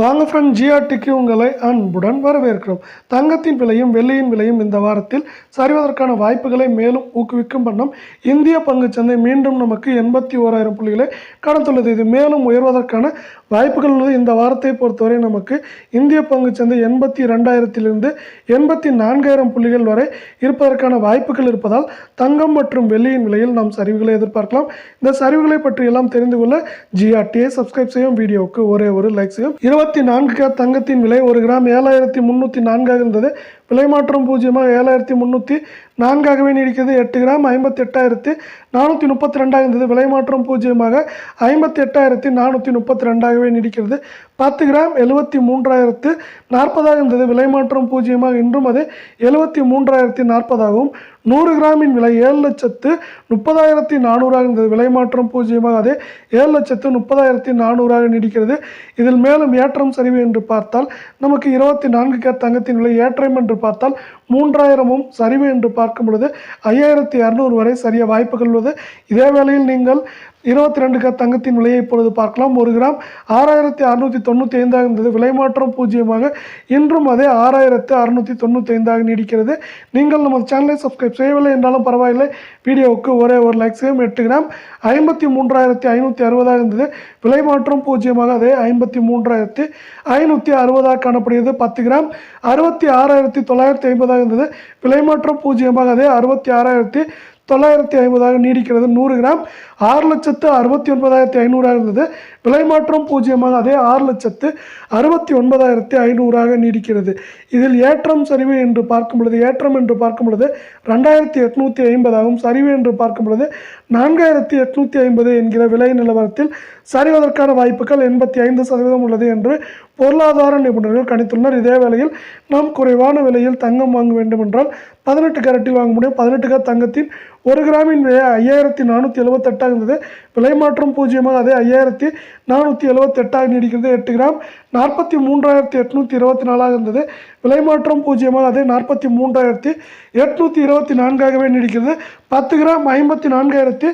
வாங்க ஃப்ரெண்ட் ஜிஆர்டிக்கு உங்களை அன்புடன் வரவேற்கிறோம். தங்கத்தின் விலையும் வெள்ளியின் விலையும் இந்த வாரத்தில் சரிவதற்கான வாய்ப்புகளை மேலும் ஊக்குவிக்கும் வண்ணம் இந்திய பங்குச்சந்தை மீண்டும் நமக்கு எண்பத்தி ஓராயிரம் புள்ளிகளை கடந்துள்ளது. இது மேலும் உயர்வதற்கான வாய்ப்புகள் உள்ளது. இந்த வாரத்தை பொறுத்தவரை நமக்கு இந்திய பங்குச்சந்தை எண்பத்தி ரெண்டாயிரத்திலிருந்து எண்பத்தி நான்காயிரம் புள்ளிகள் வரை இருப்பதற்கான வாய்ப்புகள் இருப்பதால் தங்கம் மற்றும் வெள்ளியின் விலையில் நாம் சரிவுகளை எதிர்பார்க்கலாம். இந்த சரிவுகளை பற்றி எல்லாம் தெரிந்து கொள்ள ஜிஆர்டியை சப்ஸ்கிரைப் செய்யும் வீடியோவுக்கு ஒரே ஒரு லைக் செய்யும். இருபத்தி நான்கு கேரட் தங்கத்தின் விலை ஒரு கிராம் ஏழாயிரத்தி முந்நூற்றி நான்காக இருந்தது. விலை மாற்றம் பூஜ்ஜியமாக ஏழாயிரத்தி முந்நூற்றி நான்காகவே நீடிக்கிறது எட்டு கிராம் ஐம்பத்தி எட்டாயிரத்தி நானூற்றி முப்பத்தி ரெண்டாக இருந்தது விலை மாற்றம் பூஜ்ஜியமாக ஐம்பத்தி எட்டாயிரத்தி நானூற்றி முப்பத்தி ரெண்டாகவே நீடிக்கிறது. பத்து கிராம் எழுபத்தி மூன்றாயிரத்து நாற்பதாக இருந்தது விலை மாற்றம் பூஜ்ஜியமாக இன்றும் அது எழுபத்தி மூன்றாயிரத்தி நாற்பதாகவும் நூறு கிராமின் விலை ஏழு லட்சத்து முப்பதாயிரத்தி நானூறாக இருந்தது விலை மாற்றம் பூஜ்ஜியமாக அது ஏழு லட்சத்து முப்பதாயிரத்தி நானூறாக நீடிக்கிறது. இதில் மேலும் ஏற்றம் சரிவு என்று பார்த்தால் நமக்கு இருபத்தி நான்கு கேர் தங்கத்தின் விலை ஏற்றம் என்று பார்த்தால் மூன்றாயிரமும் சரிவு என்று பார்க்கும் பொழுது ஐயாயிரத்தி இரநூறு வரை சரிய வாய்ப்புகள் உள்ளது. இதே வேளையில் நீங்கள் இருபத்தி ரெண்டு க தங்கத்தின் விலையை இப்பொழுது பார்க்கலாம். ஒரு கிராம் ஆறாயிரத்தி அறுநூற்றி தொண்ணூற்றி ஐந்தாக இருந்தது. விலை மாற்றம் பூஜ்ஜியமாக. இன்றும் அதே ஆறாயிரத்து அறுநூற்றி தொண்ணூற்றி ஐந்தாக நீடிக்கிறது. நீங்கள் நமது சேனலை சப்ஸ்கிரைப் செய்யவில்லை என்றாலும் பரவாயில்லை. வீடியோவுக்கு ஒரே ஒரு லைக் செய்யும் எட்டு கிராம் ஐம்பத்தி மூன்றாயிரத்தி ஐநூற்றி அறுபதாக இருந்தது. விலை மாற்றம் பூஜ்ஜியமாக. அதே ஐம்பத்தி மூன்றாயிரத்தி ஐநூற்றி அறுபதாக காணப்படுகிறது. பத்து கிராம் அறுபத்தி ஆறாயிரத்தி தொள்ளாயிரத்தி ஐம்பதாக இருந்தது. விலை மாற்றம் பூஜ்ஜியமாக. அதே அறுபத்தி ஆறாயிரத்தி தொள்ளாயிரத்தி ஐம்பதாக நீடிக்கிறது. நூறு கிராம் ஆறு லட்சத்து அறுபத்தி ஒன்பதாயிரத்தி ஐநூறாக இருந்தது. விலை மாற்றம் பூஜ்ஜியமாக அதே ஆறு லட்சத்து அறுபத்தி ஒன்பதாயிரத்தி ஐநூறாக நீடிக்கிறது. இதில் ஏற்றம் சரிவு என்று பார்க்கும் பொழுது ஏற்றம் என்று பார்க்கும் பொழுது ரெண்டாயிரத்தி எட்நூற்றி ஐம்பதாகவும் சரிவு என்று பார்க்கும் பொழுது நான்காயிரத்தி எட்நூற்றி ஐம்பது என்கிற விலை நிலவரத்தில் சரிவதற்கான வாய்ப்புகள் எண்பத்தி ஐந்து சதவீதம் உள்ளது என்று பொருளாதார நிபுணர்கள் கணித்துள்ளனர். இதே வேளையில் நாம் குறைவான விலையில் தங்கம் வாங்க வேண்டும் என்றால் பதினெட்டு கேரட்டில் வாங்க முடியும். பதினெட்டு கேரட் தங்கத்தின் ஒரு கிராமின் விலை ஐயாயிரத்தி நானூற்றி எழுபத்தெட்டாக இருந்தது. விலை மாற்றம் பூஜ்ஜியமாக அதே ஐயாயிரத்தி நானூற்றி எழுபத்தெட்டாக நீடிக்கிறது. எட்டு கிராம் நாற்பத்தி மூன்றாயிரத்தி எட்நூற்றி இருபத்தி நாலாக இருந்தது. விலை மாற்றம் பூஜ்ஜியமாக அதே நாற்பத்தி மூன்றாயிரத்தி எட்நூற்றி இருபத்தி நான்காகவே நீடிக்கிறது. பத்து கிராம் ஐம்பத்தி நான்காயிரத்தி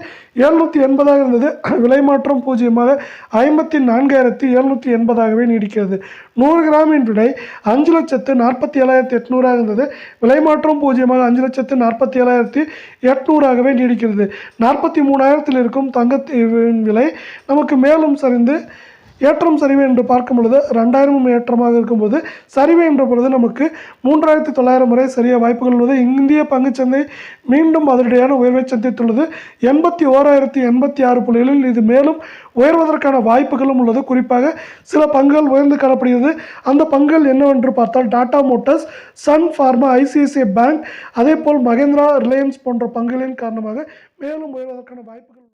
எழுநூற்றி எண்பதாக இருந்தது. விலை மாற்றம் பூஜ்ஜியமாக ஐம்பத்தி நான்காயிரத்தி எழுநூற்றி எண்பதாகவே நீடிக்கிறது. நூறு கிராமின் விலை அஞ்சு லட்சத்து நாற்பத்தி ஏழாயிரத்தி எட்நூறாக இருந்தது. விலை மாற்றம் பூஜ்ஜியமாக அஞ்சு லட்சத்து நாற்பத்தி ஏழாயிரத்தி எட்நூறாகவே நீடிக்கிறது. நாற்பத்தி மூணாயிரத்தில் இருக்கும் தங்கத்தின் விலை நமக்கு மேலும் சரிந்து ஏற்றம் சரிவு என்று பார்க்கும் பொழுது ரெண்டாயிரமும் ஏற்றமாக இருக்கும்போது சரிவு என்ற பொழுது நமக்கு மூன்றாயிரத்தி தொள்ளாயிரம் வரை சரிய வாய்ப்புகள் உள்ளது. இந்திய பங்குச்சந்தை மீண்டும் அதிரடியான உயர்வை சந்தித்துள்ளது. எண்பத்தி ஓராயிரத்தி எண்பத்தி ஆறு புள்ளிகளில் இது மேலும் உயர்வதற்கான வாய்ப்புகளும் உள்ளது. குறிப்பாக சில பங்குகள் உயர்ந்து காணப்படுகிறது. அந்த பங்குகள் என்னவென்று பார்த்தால் Tata Motors Sun Pharma ICICI bank அதே போல் மகேந்திரா ரிலையன்ஸ் போன்ற பங்குகளின் காரணமாக மேலும் உயர்வதற்கான வாய்ப்புகள்